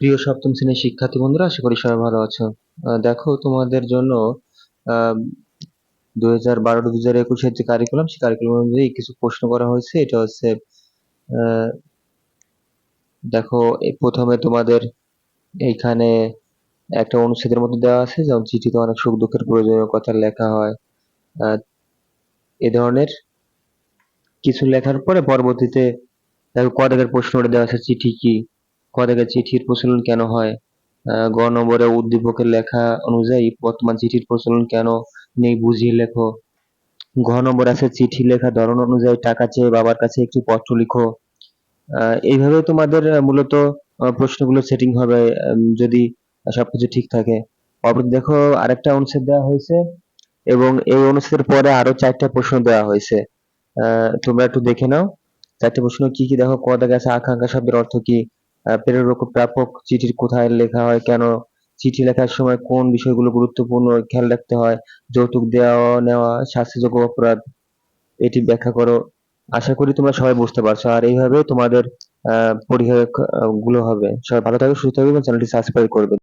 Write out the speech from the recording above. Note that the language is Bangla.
প্রিয় সপ্তম শ্রেণির শিক্ষার্থী বন্ধুরা, আশা করি সবাই ভালো আছো। দেখো তোমাদের জন্য দুই হাজার বারো দুই হাজার একুশের যে কারিকুলাম সেই কারিকুলাম অনুযায়ী কিছু প্রশ্ন করা হয়েছে। এটা হচ্ছে দেখো প্রথমে তোমাদের এইখানে একটা অনুচ্ছেদের মধ্যে দেওয়া আছে, যেমন চিঠিতে অনেক সুখ দুঃখের প্রয়োজনীয় কথা লেখা হয়। এ ধরনের কিছু লেখার পরে পরবর্তীতে, দেখো ক দাগের প্রশ্নটা দেওয়া আছে, চিঠি কি? ক দাগের চিঠির প্রচলন কেন হয়? গ নম্বরে উদ্দীপকের লেখা অনুযায়ী বর্তমান চিঠির প্রচলন কেন নেই বুঝিয়ে লেখো। ঘ নম্বর আছে চিঠি লেখা ধরন অনুযায়ী টাকা চেয়ে বাবার কাছে একটি পত্র লিখো। এইভাবে তোমাদের মূলত প্রশ্নগুলো সেটিং হবে যদি সবকিছু ঠিক থাকে। অপর দেখো, আরেকটা অনুচ্ছেদ দেওয়া হয়েছে এবং এই অনুচ্ছেদের পরে আরও চারটা প্রশ্ন দেওয়া হয়েছে। তোমরা একটু দেখে নাও। চারটে প্রশ্ন কি কি? দেখো, ক দাগে আছে আকাঙ্ক্ষা শব্দের অর্থ কি? প্রেরক প্রাপক চিঠির কোথায় লেখা হয়, কেন চিঠি লেখার সময় কোন বিষয়গুলো গুরুত্বপূর্ণ খেয়াল রাখতে হয়, যৌতুক দেওয়া, নেওয়া, শাস্তিযোগ্য অপরাধ, এটি ব্যাখ্যা করো। আশা করি তোমরা সবাই বুঝতে পারছ। আর এইভাবে তোমাদের পরীক্ষা গুলো হবে। সবাই ভালো থাকবে সুস্থ থাকবে এবং চ্যানেলটি সাবস্ক্রাইব করবে।